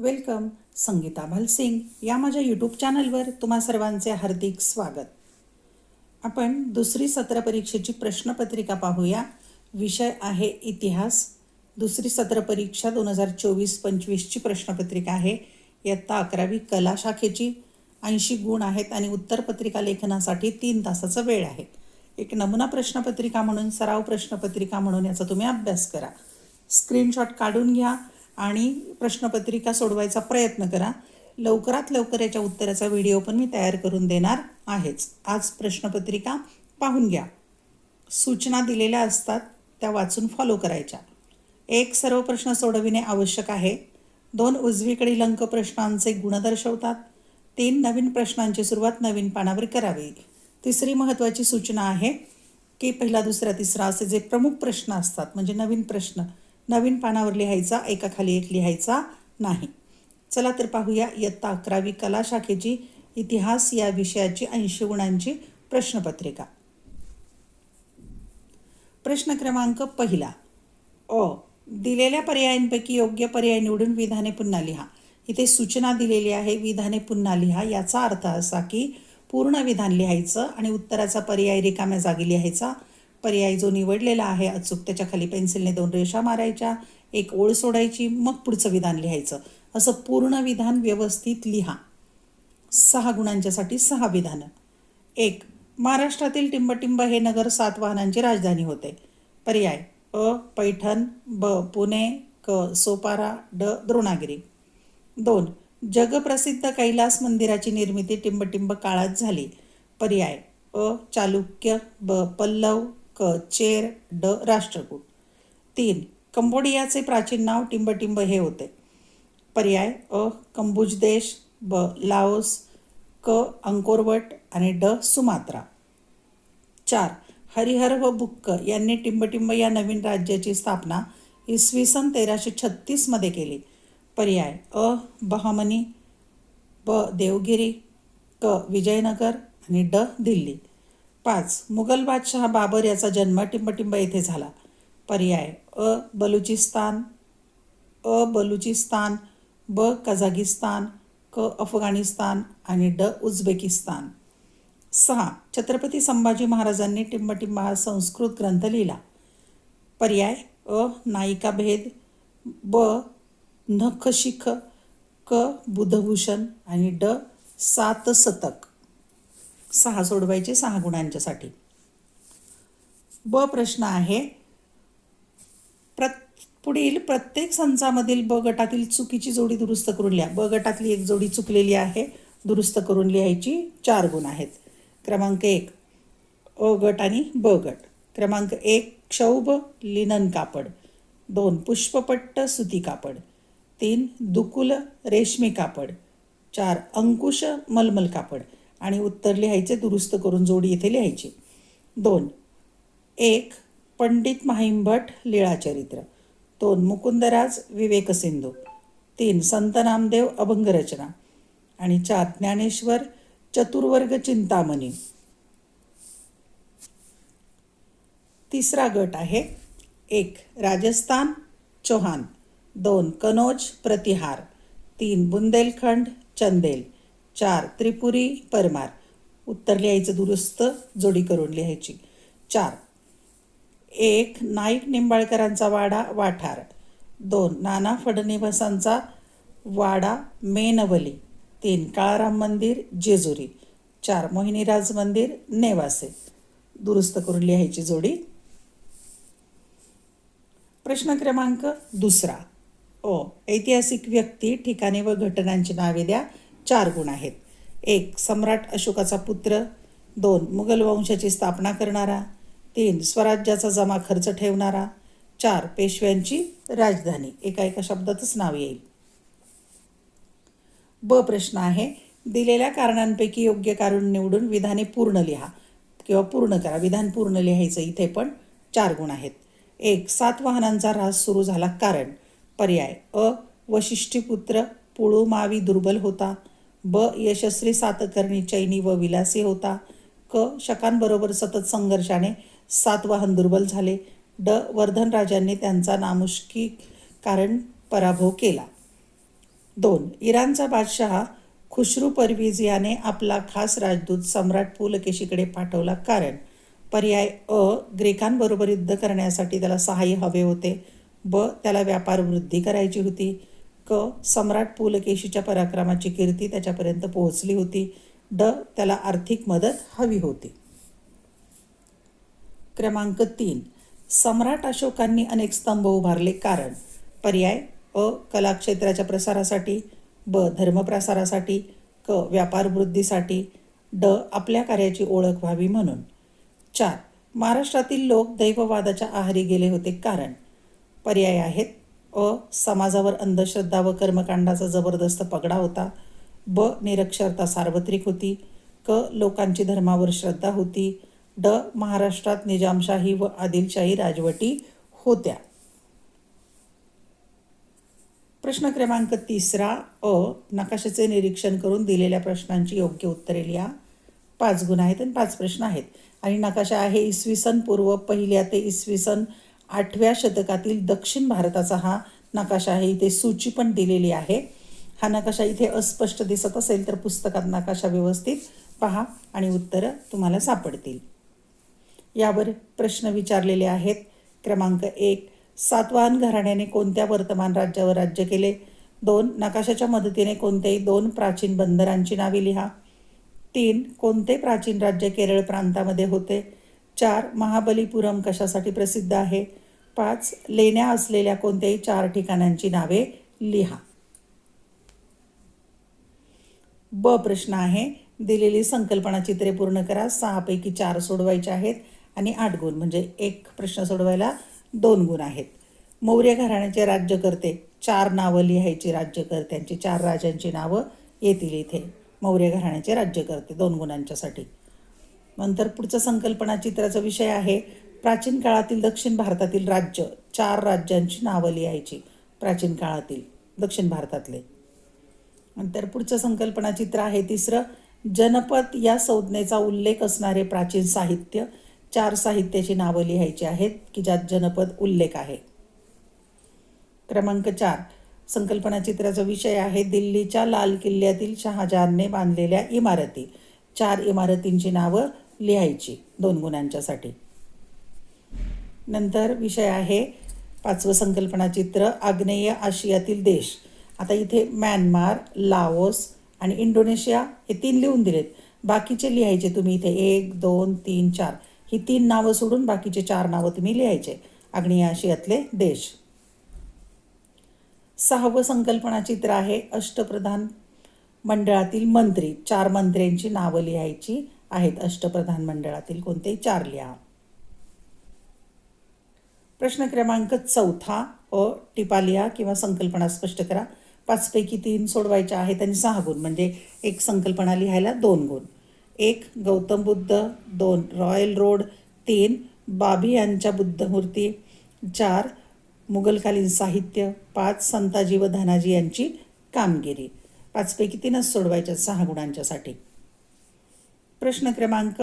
Welcome Sangeeta Bhalsingh या माझ्या YouTube चॅनलवर तुम्हा सर्वांचे हार्दिक स्वागत. आपण दुसरी सत्र परीक्षेची प्रश्नपत्रिका पाहूया. विषय आहे इतिहास. दुसरी सत्र परीक्षा दोन हजार चोवीस पंचवीसची प्रश्नपत्रिका आहे. इयत्ता अकरावी कला शाखेची. ऐंशी गुण आहेत आणि उत्तरपत्रिका लेखनासाठी तीन तासाचा वेळ आहे. एक नमुना प्रश्नपत्रिका म्हणून सराव प्रश्नपत्रिका म्हणून याचा तुम्ही अभ्यास करा. स्क्रीनशॉट काढून घ्या. आणि प्रश्नपत्रिका सोडवायचा प्रयत्न करा. लवकरात लवकर याच्या उत्तराचा व्हिडिओ पण मी तयार करून देणार आहेच. आज प्रश्नपत्रिका पाहून घ्या. सूचना दिलेल्या असतात त्या वाचून फॉलो करायच्या. एक सर्व प्रश्न सोडविणे आवश्यक आहे. दोन उजवीकडील अंक प्रश्नांचे गुण दर्शवतात. तीन नवीन प्रश्नांची सुरुवात नवीन पानावर करावी. तिसरी महत्त्वाची सूचना आहे की पहिला दुसरा तिसरा असे जे प्रमुख प्रश्न असतात म्हणजे नवीन प्रश्न नवीन पानावर लिहायचा एकाखाली एक लिहायचा नाही. चला तर पाहूया इयत्ता अकरावी कला शाखेची इतिहास या विषयाची ऐंशी गुणांची प्रश्नपत्रिका. प्रश्न क्रमांक पहिला. अ. दिलेल्या पर्यायांपैकी योग्य पर्याय निवडून विधाने पुन्हा लिहा. इथे सूचना दिलेली आहे विधाने पुन्हा लिहा. याचा अर्थ असा की पूर्ण विधान लिहायचं आणि उत्तराचा पर्याय रिकाम्या जागी लिहायचा पर्याय जो निवडलेला आहे अचूक त्याच्याखाली पेन्सिलने दोन रेषा मारायच्या एक ओळ सोडायची मग पुढचं विधान लिहायचं. असं पूर्ण विधान व्यवस्थित लिहा. सहा गुणांच्यासाठी सहा विधानं. एक महाराष्ट्रातील टिंबटिंब हे नगर सात वाहनांची राजधानी होते. पर्याय अ पैठण ब पुणे क सोपारा ड द्रोणागिरी. दोन जगप्रसिद्ध कैलास मंदिराची निर्मिती टिंबटिंब काळात झाली. पर्याय अ चालुक्य ब पल्लव क चेर ड राष्ट्रकूट. तीन कंबोडियाचे प्राचीन नाव टिंबटिंब हे होते. पर्याय अ कंबुज देश ब लाओस क अंकोरवट आणि ड सुमात्रा. चार हरिहर व बुक्क यांनी टिंबटिंब या नवीन राज्याची स्थापना इसवी सन तेराशे छत्तीसमध्ये केली. पर्याय अ बहामनी ब देवगिरी क विजयनगर आणि ड दिल्ली. पाच. मुघल बादशहा बाबर याचा जन्म टिंबटिंब येथे झाला. पर्याय. अ. बलुचिस्तान. अ. बलुचिस्तान. ब. कझागिस्तान. क. अफगाणिस्तान आणि ड. उझबेकिस्तान. सहा. छत्रपती संभाजी महाराजांनी टिंबटिंबा हा संस्कृत ग्रंथ लिहिला. पर्याय. अ. नायिका भेद. ब. नखशिख. क. बुधभूषण आणि ड. सात शतक सहा सोडवायचे सहा गुणांच्यासाठी. ब प्रश्न आहे प्रत पुढील प्रत्येक संचामधील ब गटातील चुकीची जोडी दुरुस्त करून लिहा. ब गटातली एक जोडी चुकलेली आहे दुरुस्त करून लिहायची चार गुण आहेत. क्रमांक एक अ गट आणि ब गट. क्रमांक एक क्षौभ लिनन कापड. दोन पुष्पपट्ट सुती कापड. तीन दुकुल रेशमी कापड. चार अंकुश मलमल कापड. आणि उत्तर लिहायचे दुरुस्त करून जोडी इथे लिहायची. दोन. एक पंडित माहिमभट लीळाचरित्र दोन मुकुंदराज विवेक सिंधू. तीन संत नामदेव अभंगरचना. आणि चार ज्ञानेश्वर चतुर्वर्ग चिंतामणी. तिसरा गट आहे. एक राजस्थान चौहान. दोन कनोज प्रतिहार. तीन बुंदेलखंड चंदेल. चार त्रिपुरी परमार. उत्तर लिहायचं दुरुस्त जोडी करून लिहायची. चार एक नाईक निंबाळकरांचा वाडा वाठार. दोन नाना फडणवीसांचा वाडा मेनवली. तीन काळाराम मंदिर जेजुरी. चार मोहिनीराज मंदिर नेवासे. दुरुस्त करून लिहायची जोडी. प्रश्न क्रमांक दुसरा. ओ ऐतिहासिक व्यक्ती ठिकाणे व घटनांची नावे द्या. चार गुण आहेत. एक सम्राट अशोकाचा पुत्र. दोन मुघल वंशाची स्थापना करणारा. तीन स्वराज्याचा जमा खर्च ठेवणारा. चार पेशव्यांची राजधानी. एका एका शब्दातच नाव येईल. ब प्रश्न आहे. दिलेल्या कारणांपैकी योग्य कारण निवडून विधाने पूर्ण लिहा किंवा पूर्ण करा. विधान पूर्ण लिहायचं इथे पण चार गुण आहेत. एक सात वाहनांचा ऱ्हास सुरू झाला कारण. पर्याय अ वशिष्ठीपुत्र पुळू मावी दुर्बल होता. ब यशस्वी सातकर्णी चैनी व विलासी होता. क शकांबरोबर सतत संघर्षाने सातवाहन दुर्बल झाले. ड वर्धन राजांनी त्यांचा नामुष्की कारण पराभव केला. दोन इराणचा बादशहा खुशरू परवीज याने आपला खास राजदूत सम्राट पुलकेशीकडे पाठवला कारण. पर्याय अ ग्रेकांबरोबर युद्ध करण्यासाठी त्याला सहाय्य हवे होते. ब त्याला व्यापार वृद्धी करायची होती. क सम्राट पुलकेशीच्या पराक्रमाची कीर्ती त्याच्यापर्यंत पोहोचली होती. ड त्याला आर्थिक मदत हवी होती. क्रमांक तीन. सम्राट अशोकांनी अनेक स्तंभ उभारले. कारण? पर्याय? अ. कलाक्षेत्राच्या प्रसारासाठी. ब. धर्मप्रसारासाठी. क. व्यापार वृद्धीसाठी. ड. आपल्या कार्याची ओळख व्हावी म्हणून. चार. महाराष्ट्रातील लोक दैववादाच्या आहारी गेले होते. कारण? पर्याय आहेत. अ समाजावर अंधश्रद्धा व कर्मकांडाचा जबरदस्त पगडा होता. ब निरक्षरता सार्वत्रिक होती. क लोकांची धर्मावर श्रद्धा होती. ड महाराष्ट्रात निजामशाही व आदिलशाही राजवटी होत्या. प्रश्न क्रमांक तिसरा अ नकाशाचे निरीक्षण करून दिलेल्या प्रश्नांची योग्य उत्तरे लिहा. पाच गुण आहेत आणि पाच प्रश्न आहेत. आणि नकाशा आहे इसवी सन पूर्व पहिल्या ते इसवी सन आठव्या शतकातील दक्षिण भारताचा हा नकाशा आहे. इथे सूची पण दिलेली आहे. हा नकाशा इथे अस्पष्ट दिसत असेल तर पुस्तकात नकाशा व्यवस्थित पहा आणि उत्तरं तुम्हाला सापडतील. यावर प्रश्न विचारलेले आहेत. क्रमांक एक सातवाहन घराण्याने कोणत्या वर्तमान राज्यावर राज्य केले? दोन नकाशाच्या मदतीने कोणत्याही दोन प्राचीन बंदरांची नावे लिहा. तीन कोणते प्राचीन राज्य केरळ प्रांतामध्ये होते? चार महाबलीपुरम कशासाठी प्रसिद्ध आहे? पाच लेण्या असलेल्या कोणत्याही चार ठिकाणांची नावे लिहा. ब प्रश्न आहे. दिलेली संकल्पना चित्रे पूर्ण करा. सहापैकी चार सोडवायचे आहेत आणि आठ गुण म्हणजे एक प्रश्न सोडवायला दोन गुण आहेत. मौर्य घराण्याचे राज्यकर्ते चार नावं लिहायची राज्यकर्त्यांची चार राजांची नावं येतील इथे. मौर्य घराण्याचे राज्यकर्ते दोन गुणांच्यासाठी. नंतर पुढचं संकल्पना चित्राचा विषय आहे. प्राचीन काळातील दक्षिण भारतातील राज्य चार राज्यांची नावं लिहायची. प्राचीन काळातील दक्षिण भारतातले. नंतर पुढचं संकल्पना चित्र आहे तिसरं. जनपद या संज्ञेचा उल्लेख असणारे प्राचीन साहित्य चार साहित्याची नावं लिहायची आहेत की ज्यात जनपद उल्लेख आहे. क्रमांक चार. संकल्पना चित्राचा विषय आहे दिल्लीच्या लाल किल्ल्यातील शहाजहानने बांधलेल्या इमारती. चार इमारतींची नावं लिहायची दोन गुणांच्यासाठी. नंतर विषय आहे पाचवं संकल्पनाचित्र आग्नेय आशियातील देश. आता इथे म्यानमार लाओस आणि इंडोनेशिया हे तीन लिहून दिलेत. बाकीचे लिहायचे तुम्ही इथे एक दोन तीन चार. ही तीन नावं सोडून बाकीचे चार नावं तुम्ही लिहायचे. आग्नेय आशियातले देश. सहावं संकल्पनाचित्र आहे अष्टप्रधान मंडळातील मंत्री. चार मंत्र्यांची नावं लिहायची. आहेत अष्टप्रधान मंडळातील कोणते? चार लिहा प्रश्न क्रमांक चौथा अ टिपा लिहा किंवा संकल्पना स्पष्ट करा. पाचपैकी तीन सोडवायच्या आहेत आणि सहा गुण म्हणजे एक संकल्पना लिहायला दोन गुण. एक गौतम बुद्ध. दोन रॉयल रोड. तीन बाबी यांच्या बुद्धमूर्ती. चार मुघलकालीन साहित्य. पाच संताजी व धनाजी यांची कामगिरी. पाचपैकी तीनच सोडवायच्या सहा गुणांच्यासाठी. प्रश्न क्रमांक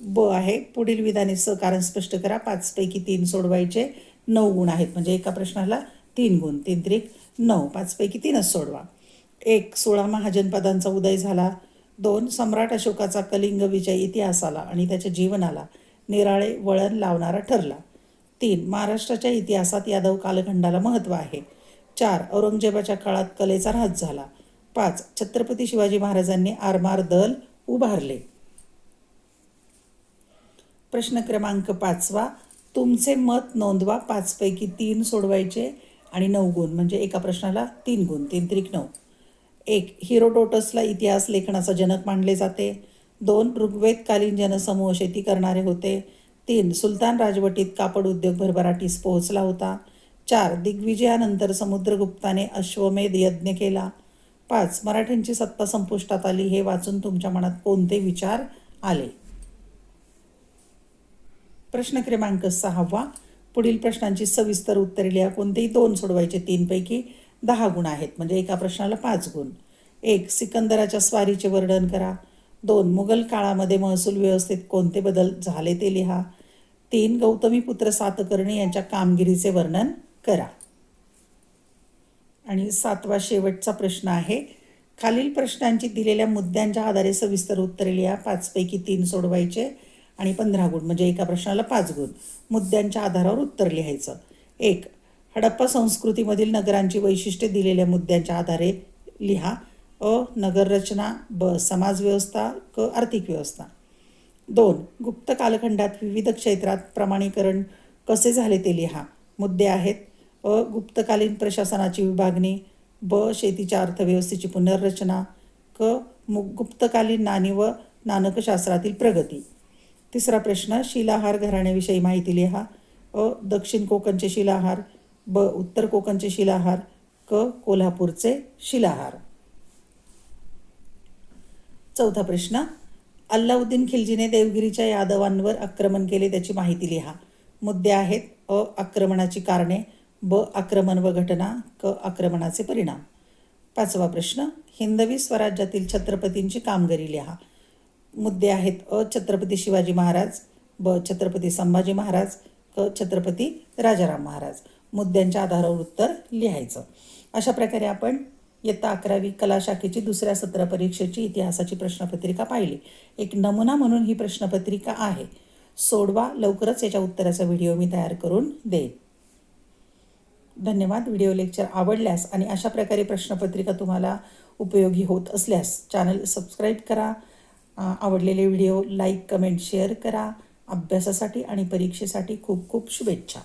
ब आहे. पुढील विधाने सहकारण स्पष्ट करा. पाचपैकी तीन सोडवायचे नऊ गुण आहेत. म्हणजे एका प्रश्नाला तीन गुण. तीन त्रिक नऊ. पाचपैकी तीनच सोडवा. एक सोळा महाजनपदांचा उदय झाला. दोन सम्राट अशोकाचा कलिंग विजय इतिहासाला आणि त्याच्या जीवनाला निराळे वळण लावणारा ठरला. तीन महाराष्ट्राच्या इतिहासात यादव कालखंडाला महत्त्व आहे. चार औरंगजेबाच्या काळात कलेचा ऱ्हास झाला. पाच छत्रपती शिवाजी महाराजांनी आरमार दल उभारले. प्रश्न क्रमांक पाचवा तुमचे मत नोंदवा पाचपैकी तीन सोडवायचे आणि नऊ गुण म्हणजे एका प्रश्नाला तीन गुण तीन त्रिक नऊ एक हिरोडोटसला इतिहास लेखनाचा जनक मानले जाते. दोन ऋग्वेदकालीन जनसमूह शेती करणारे होते. तीन सुलतान राजवटीत कापड उद्योग भरभराटीस पोहोचला होता. चार दिग्विजयानंतर समुद्रगुप्ताने अश्वमेध यज्ञ केला. पाच मराठ्यांची सत्ता संपुष्टात आली हे वाचून तुमच्या मनात कोणते विचार आले? प्रश्न क्रमांक सहावा. पुढील प्रश्नांची सविस्तर उत्तरे लिहा. कोणतेही दोन सोडवायचे तीनपैकी दहा गुण आहेत. म्हणजे एका प्रश्नाला पाच गुण. एक सिकंदराच्या स्वारीचे वर्णन करा. दोन मुघल काळामध्ये महसूल व्यवस्थेत कोणते बदल झाले ते लिहा. तीन गौतमी पुत्र सातकर्णी यांच्या कामगिरीचे वर्णन करा. आणि सातवा शेवटचा प्रश्न आहे. खालील प्रश्नांची दिलेल्या मुद्द्यांच्या आधारे सविस्तर उत्तरे लिहा. पाचपैकी तीन सोडवायचे आणि पंधरा गुण म्हणजे एका प्रश्नाला पाच गुण. मुद्द्यांच्या आधारावर उत्तर लिहायचं. एक हडप्पा संस्कृतीमधील नगरांची वैशिष्ट्ये दिलेल्या मुद्द्यांच्या आधारे लिहा. अ नगररचना ब समाजव्यवस्था क आर्थिक व्यवस्था. दोन गुप्त कालखंडात विविध क्षेत्रात प्रमाणीकरण कसे झाले ते लिहा. मुद्दे आहेत अ गुप्तकालीन प्रशासनाची विभागणी ब. शेतीच्या अर्थव्यवस्थेची पुनर्रचना क. मु गुप्तकालीन नाणी व नाणकशास्त्रातील प्रगती. तिसरा प्रश्न शिलाहार घराण्याविषयी माहिती लिहा. अ. दक्षिण कोकणचे शिलाहार ब. उत्तर कोकणचे शिलाहार क. कोल्हापूरचे शिलाहार. चौथा प्रश्न अल्लाउद्दीन खिलजीने देवगिरीच्या यादवांवर आक्रमण केले त्याची माहिती लिहा. मुद्दे आहेत अ. आक्रमणाची कारणे ब आक्रमण व घटना क आक्रमणाचे परिणाम. पाचवा प्रश्न हिंदवी स्वराज्यातील छत्रपतींची कामगिरी लिहा. मुद्दे आहेत अ छत्रपती शिवाजी महाराज ब छत्रपती संभाजी महाराज क छत्रपती राजाराम महाराज. मुद्द्यांच्या आधारावर उत्तर लिहायचं. अशा प्रकारे आपण इयत्ता अकरावी कला शाखेची दुसऱ्या सत्र परीक्षेची इतिहासाची प्रश्नपत्रिका पाहिली. एक नमुना म्हणून ही प्रश्नपत्रिका आहे. सोडवा लवकरच याच्या उत्तराचा व्हिडिओ मी तयार करून देईन. धन्यवाद. व्हिडिओ लेक्चर आवडल्यास आणि अशा प्रकारे प्रश्नपत्रिका तुम्हाला उपयोगी होत असल्यास चॅनल सबस्क्राईब करा. आवडलेले व्हिडिओ लाईक कमेंट शेअर करा. अभ्यासासाठी आणि परीक्षेसाठी खूप खूप शुभेच्छा.